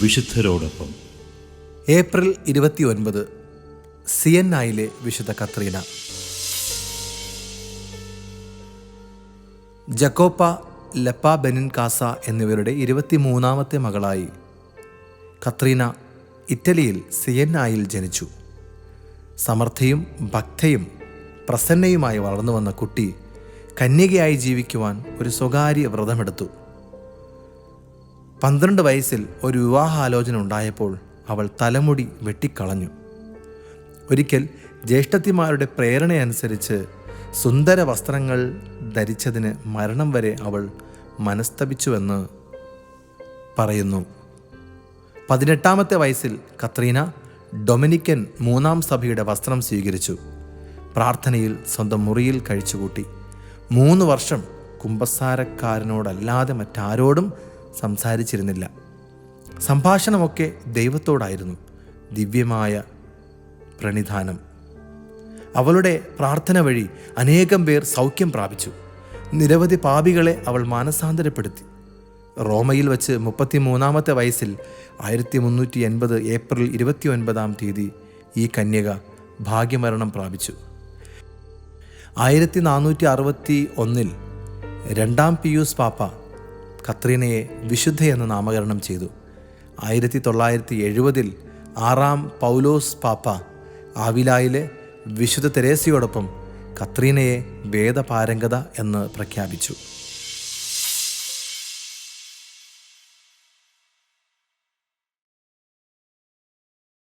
വിശുദ്ധരോടൊപ്പം. April ഇരുപത്തി ഒൻപത് സിയന്നായിലെ വിശുദ്ധ കത്രീന. ജക്കോപ്പ ലപ്പ ബെനിൻ കാസ എന്നിവരുടെ ഇരുപത്തിമൂന്നാമത്തെ മകളായി കത്രീന ഇറ്റലിയിൽ സിയന്നായിൽ ജനിച്ചു. സമർത്ഥയും ഭക്തയും പ്രസന്നയുമായി വളർന്നു വന്ന കുട്ടി കന്യകയായി ജീവിക്കുവാൻ ഒരു സ്വകാര്യ വ്രതമെടുത്തു. പന്ത്രണ്ട് വയസ്സിൽ ഒരു വിവാഹാലോചന ഉണ്ടായപ്പോൾ അവൾ തലമുടി വെട്ടിക്കളഞ്ഞു. ഒരിക്കൽ ജ്യേഷ്ഠത്തിമാരുടെ പ്രേരണയനുസരിച്ച് സുന്ദര വസ്ത്രങ്ങൾ ധരിച്ചതിന് മരണം വരെ അവൾ മനസ്തപിച്ചുവെന്ന് പറയുന്നു. പതിനെട്ടാമത്തെ വയസ്സിൽ കത്രീന ഡൊമിനിക്കൻ മൂന്നാം സഭയുടെ വസ്ത്രം സ്വീകരിച്ചു. പ്രാർത്ഥനയിൽ സ്വന്തം മുറിയിൽ കഴിച്ചുകൂട്ടി. മൂന്ന് വർഷം കുമ്പസാരക്കാരനോടല്ലാതെ മറ്റാരോടും സംസാരിച്ചിരുന്നില്ല. സംഭാഷണമൊക്കെ ദൈവത്തോടായിരുന്നു. ദിവ്യമായ പ്രണിധാനം. അവളുടെ പ്രാർത്ഥന വഴി അനേകം പേർ സൗഖ്യം പ്രാപിച്ചു. നിരവധി പാപികളെ അവൾ മാനസാന്തരപ്പെടുത്തി. റോമയിൽ വച്ച് മുപ്പത്തിമൂന്നാമത്തെ വയസ്സിൽ ആയിരത്തി മുന്നൂറ്റി എൺപത് ഏപ്രിൽ ഇരുപത്തി ഒൻപതാം തീയതി ഈ കന്യക ഭാഗ്യമരണം പ്രാപിച്ചു. ആയിരത്തി നാനൂറ്റി അറുപത്തി ഒന്നിൽ രണ്ടാം പിയൂസ് പാപ്പ കത്രീനയെ വിശുദ്ധ എന്ന് നാമകരണം ചെയ്തു. ആയിരത്തി തൊള്ളായിരത്തി എഴുപതിൽ ആറാം പൗലോസ് പാപ്പ ആവിലായിലെ വിശുദ്ധ തെരേസയോടൊപ്പം കത്രീനയെ വേദപാരംഗത എന്ന് പ്രഖ്യാപിച്ചു.